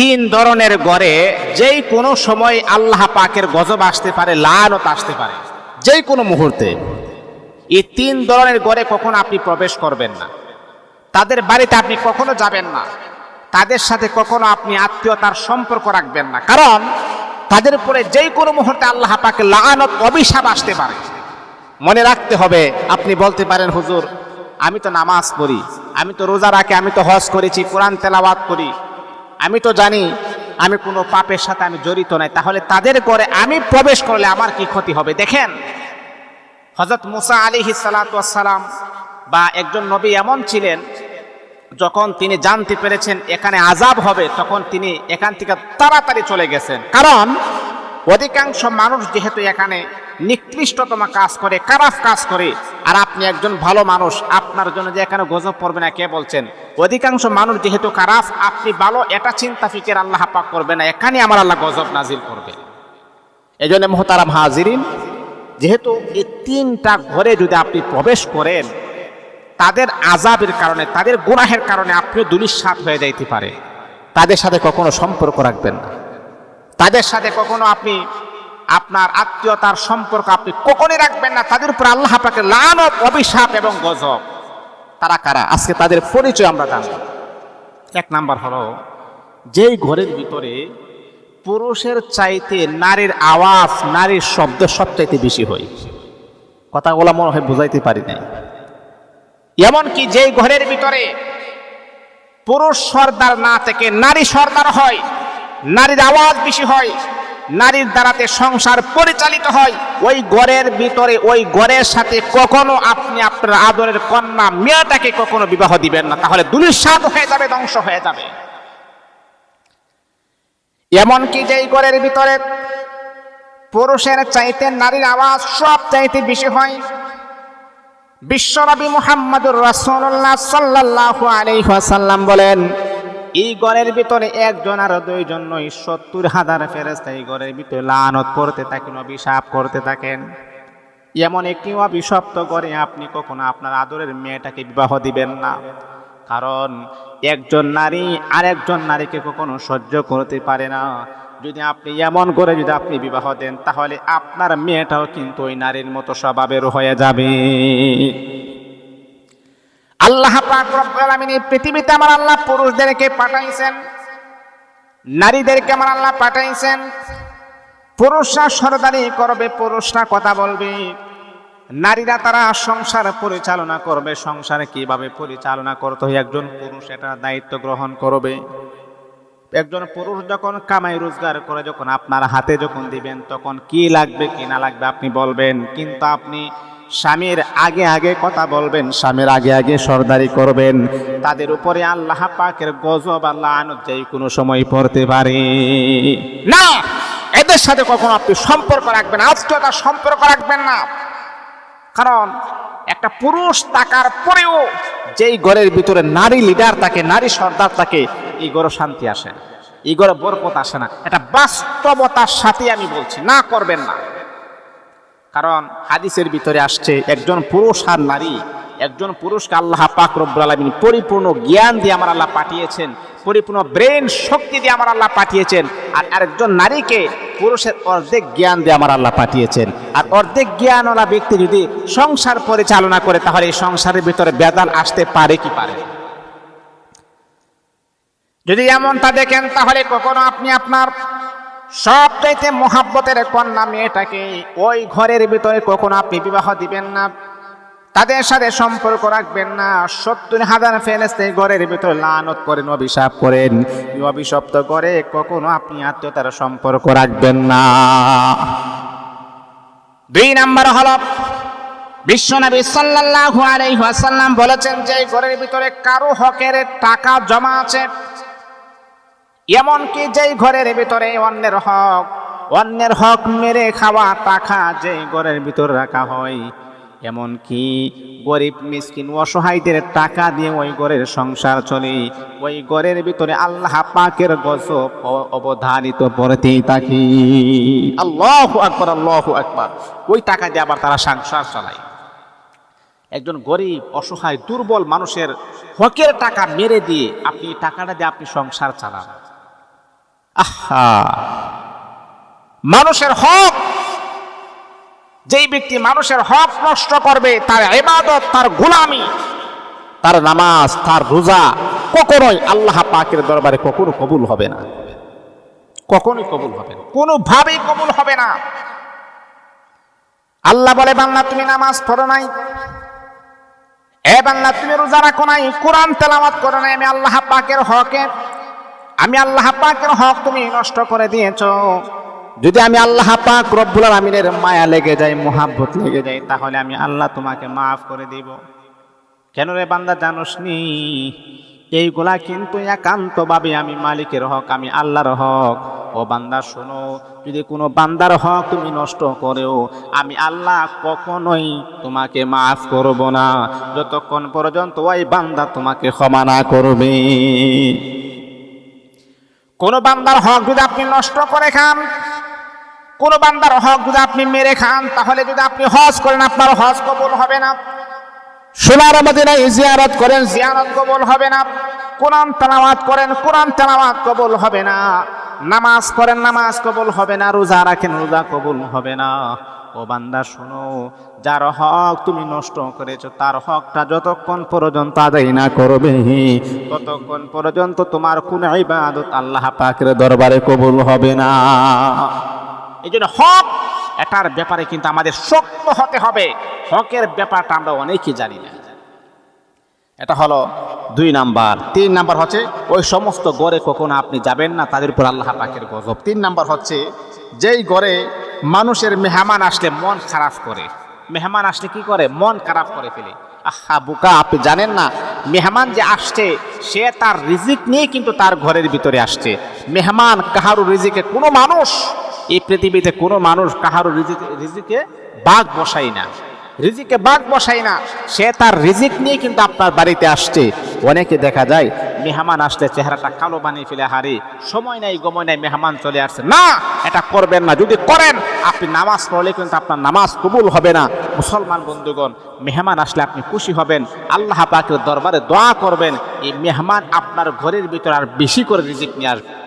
তিন ধরনের গড়ে যেই কোনো সময় আল্লাহ পাকের গজব আসতে পারে, লানত আসতে পারে। যেই কোনো মুহূর্তে। এই তিন ধরনের গড়ে কখনো আপনি প্রবেশ করবেন না। তাদের বাড়িতে আপনি কখনো যাবেন না। তাদের সাথে কখনো আপনি আত্মীয়তার সম্পর্ক রাখবেন না। কারণ তাদের উপরে যেই কোনো মুহূর্তে আল্লাহ পাকে লানত, অভিশাপ আসতে পারে। মনে রাখতে হবে, আপনি বলতে পারেন, হুজুর, আমি তো নামাজ পড়ি, আমি তো রোজা রাখি, আমি তো হজ করেছি, কোরআন তেলাওয়াত করি। আমি তো জানি, আমি কোনো পাপের সাথে আমি জড়িত নাই। তাহলে তাদের করে আমি প্রবেশ করলে আমার কি ক্ষতি হবে? দেখেন হজরত মুসা আলী সালাম বা একজন নবী এমন ছিলেন, যখন তিনি জানতে পেরেছেন এখানে আজাব হবে, তখন তিনি এখান থেকে তাড়াতাড়ি চলে গেছেন। কারণ, অধিকাংশ মানুষ যেহেতু এখানে নিকৃষ্টতম কাজ করে, খারাপ কাজ করে। আর আপনি একজন ভালো মানুষ, আপনার জন্য যে এখানে গজব পড়বে না, কে বলছেন? অধিকাংশ মানুষ যেহেতু খারাপ, আপনি ভালো, এটা চিন্তা ফিকের আল্লাহ পাক করবে না। এখানে আমার আল্লাহ গজব নাজিল করবে। এই জন্য মোহতারাম হাজিরিন, যেহেতু এই তিনটা ঘরে যদি আপনি প্রবেশ করেন, তাদের আজাবের কারণে, তাদের গুনাহের কারণে আপনি দুলিশ্বাত হয়ে যাইতে পারে। তাদের সাথে কখনো সম্পর্ক রাখবেন না। তাদের সাথে কখনো আপনি আপনার আত্মীয়তার সম্পর্ক আপনি কখনই রাখবেন না। তাদের উপর আল্লাহ পাকে লানত, অভিশাপ এবং গজব। তারা কারা? আজকে তাদের পরিচয় আমরা জানব। এক নাম্বার হলো, যেই ঘরের ভিতরে পুরুষের চাইতে নারীর আওয়াজ, নারীর শব্দ সবচাইতে বেশি হয়। কথাগুলো মনে হয় বুঝাইতে পারি নাই। এমনকি যেই ঘরের ভিতরে পুরুষ সর্দার না থেকে নারী সর্দার হয়, নারীর আওয়াজ বেশি হয় নারীর দ্বারাতে সংসার পরিচালিত হয়। ওই ঘরের ভিতরে, ওই ঘরের সাথে কখনো আপনি আপনার আদরের কন্যা মেয়েটাকে কখনো বিবাহ দিবেন না। তাহলে দুলিশাত হয়ে যাবে, ধ্বংস হয়ে যাবে। এমনকি যেই ঘরের ভিতরে পুরুষের চাইতে নারীর আওয়াজ সব চাইতে বেশি হয়, বিশ্বনবী মুহাম্মদুর রাসূলুল্লাহ সাল্লাল্লাহু আলাইহি ওয়াসাল্লাম বলেন এই ঘরের ভিতরে একজন আর দুইজন নয়, সত্তর হাজার ফেরেস্তা এই ঘরের ভিতরে লানত করতে থাকেন, অভিশাপ করতে থাকেন। এমন একটি অভিশপ্ত করে আপনি কখনো আপনার আদরের মেয়েটাকে বিবাহ দিবেন না। কারণ একজন নারী আরেকজন নারীকে কখনো সহ্য করতে পারে না। যদি আপনি এমন করে যদি আপনি বিবাহ দেন, তাহলে আপনার মেয়েটাও কিন্তু ওই নারীর মতো স্বভাবের হয়ে যাবে। আল্লাহ পাক পৃথিবীতে আমার আল্লাহ পুরুষদেরকে পাঠাইছেন, নারীদেরকে আমার আল্লাহ পাঠাইছেন। পুরুষরা সরদারি করবে, পুরুষরা কথা বলবে। নারীরা তারা সংসার পরিচালনা করবে। সংসার কীভাবে পরিচালনা করতে হয়? একজন পুরুষ এটা দায়িত্ব গ্রহণ করবে। একজন পুরুষ যখন কামাই রোজগার করে, যখন আপনার হাতে যখন দিবেন, তখন কি লাগবে, কি না লাগবে আপনি বলবেন। কিন্তু আপনি স্বামীর আগে আগে কথা বলবেন, স্বামীর আগে আগে সর্দারি করবেন। তাদের উপরে আল্লাহ পাকের গজব আল্লাহ আনত যেই কোনো সময় পড়তে পারে। না, এদের সাথে কখনো আপনি সম্পর্ক রাখবেন আত্মীয়তার সম্পর্ক রাখবেন না। কারণ একটা পুরুষ তাকার পরেও যেই ঘরের ভিতরে নারী লিডার থাকে, নারী সর্দার থাকে, এই ঘরে শান্তি আসে না। এই ঘরে বরকত আসে না। এটা বাস্তবতার সাথে আমি বলছি, না করবেন না। কারণ হাদিসের ভিতরে আসছে, একজন পুরুষ আর নারী, একজন পুরুষকে আল্লাহ পাক রব্বুল আলামিন পরিপূর্ণ জ্ঞান দিয়ে আমার আল্লাহ পাঠিয়েছেন, পরিপূর্ণ ব্রেন শক্তি দিয়ে আমার আল্লাহ পাঠিয়েছেন, আর আরেকজন নারীকে পুরুষের অর্ধেক জ্ঞান দিয়ে আমার আল্লাহ পাঠিয়েছেন আর অর্ধেক জ্ঞানওয়ালা ব্যক্তি যদি সংসার পরিচালনা করে, তাহলে এই সংসারের ভিতরে বেদাল আসতে পারে কি পারে? যদি এমনটা দেখেন, তাহলে কখনো আপনি আপনার সবচাইতে মহাব্বতের কন্যা মেয়েটাকে ওই ঘরের ভিতরে কখনো আপনি বিবাহ দিবেন না। তাদের সাথে সম্পর্ক রাখবেন না। সত্তর হাজার ফেলেস্তে ঘরের ভিতরে লানত করেন অভিশাপ করেন অভিশপ্ত করে কখনো আপনি আত্মীয়তার সম্পর্ক রাখবেন না। দুই নাম্বার হল, বিশ্বনবী সাল্লাল্লাহু আলাইহি ওয়াসাল্লাম বলেছেন যে ঘরের ভিতরে কারও হকের টাকা জমা আছে। এমনকি যেই ঘরের ভিতরে অন্যের হক অন্যের হক মেরে খাওয়া টাকা যেই ঘরের ভিতরে রাখা হয়। এমনকি গরিব, মিসকিন, অসহায়দের টাকা দিয়ে ওই ঘরের সংসার চলে। ওই ঘরের ভিতরে আল্লাহ পাকের গজব অবধারিত পড়তেই থাকি। আল্লাহ আকবর আল্লাহ আকবর। ওই টাকা দিয়ে আবার তারা সংসার চালায়। একজন গরিব, অসহায়, দুর্বল মানুষের হকের টাকা মেরে দিয়ে আপনি টাকাটা দিয়ে আপনি সংসার চালান। আহা। মানুষের হক, যেই ব্যক্তি মানুষের হক নষ্ট করবে, তার ইবাদত, তার গোলামি, তার নামাজ, তার রোজা, কখনোই আল্লাহ পাকের দরবারে কখনো কবুল হবে না। কখনোই কবুল হবে না। কোনোভাবেই কবুল হবে না। আল্লাহ বলে বাংলা তুমি নামাজ পড়ো নাই? এ বাংলা তুমি রোজা রাখো নাই? কোরআন তেলাওয়াত করো নাই? আমি আল্লাহ পাকের হকে আমি আল্লাহ পাকের হক তুমি নষ্ট করে দিয়েছ। যদি আমি আল্লাহ পাক রব্বুল আলমিনের মায়া লেগে যাই মোহাব্বত লেগে যাই তাহলে আমি আল্লাহ তোমাকে মাফ করে দিব। কেন রে বান্দা, জানোস নি? এইগুলা কিন্তু একান্তভাবে আমি মালিকের হক, আমি আল্লাহর হক। ও বান্দা, শোনো, যদি কোনো বান্দার হক তুমি নষ্ট করেও, আমি আল্লাহ কখনোই তোমাকে মাফ করব না। যতক্ষণ পর্যন্ত ওই বান্দা তোমাকে ক্ষমা না করবে। কোন বান্দার হক যদি আপনি নষ্ট করে খান, কোন বান্দার হক যদি আপনি মেরে খান, তাহলে যদি আপনি হজ করেন, আপনার হজ কবুল হবে না। সোনার মদিনায় জিয়ারত করেন, জিয়ারত কবুল হবে না। কোরআন তেলাওয়াত করেন, কোরআন তেলাওয়াত কবুল হবে না। নামাজ পড়েন, নামাজ কবুল হবে না। রোজা রাখেন, রোজা কবুল হবে না। ও বান্দা, শোনো, যার হক তুমি নষ্ট করেছ, তার হকটা যতক্ষণ পর্যন্ত আদায় না করবে, ততক্ষণ পর্যন্ত তোমার কোন ইবাদত আল্লাহ পাকের দরবারে কবুল হবে না। এই জন্য হক, এটার ব্যাপারে কিন্তু আমাদের শক্ত হতে হবে। হকের ব্যাপারটা আমরা অনেকেই জানি না। এটা হলো দুই নাম্বার। তিন নাম্বার হচ্ছে, ওই সমস্ত গড়ে কখনো আপনি যাবেন না, তাদের উপর আল্লাহ পাকের গজব। তিন নাম্বার হচ্ছে, যেই গড়ে মানুষের মেহমান আসলে মন খারাপ করে। মেহমান আসলে কি করে? মন খারাপ করে ফেলে। আহা, বুকা, আপনি জানেন না, মেহমান যে আসছে, সে তার রিজিক নিয়ে কিন্তু তার ঘরের ভিতরে আসছে। মেহমান কাহারু রিজিকে কোনো মানুষ, এই পৃথিবীতে কোনো মানুষ কাহারু রিজিক রিজিকে বাঘ বসাই না। রিজিকে বাঘ বসাই না, সে তার রিজিক নিয়ে কিন্তু আপনার বাড়িতে আসছে। অনেকে দেখা যায় মেহমান আসলে চেহারাটা কালো বানিয়ে ফেলে হারি সময় নাই, গময় নাই, মেহমান চলে আসছে। না, এটা করবেন না। যদি করেন, আপনি নামাজ পড়লে কিন্তু আপনার নামাজ কবুল হবে না। মুসলমান বন্ধুগণ, মেহমান আসলে আপনি খুশি হবেন। আল্লাহ পাকের দরবারে দোয়া করবেন, এই মেহমান আপনার ঘরের ভিতরে আর বেশি করে রিজিক নিয়ে আসবে।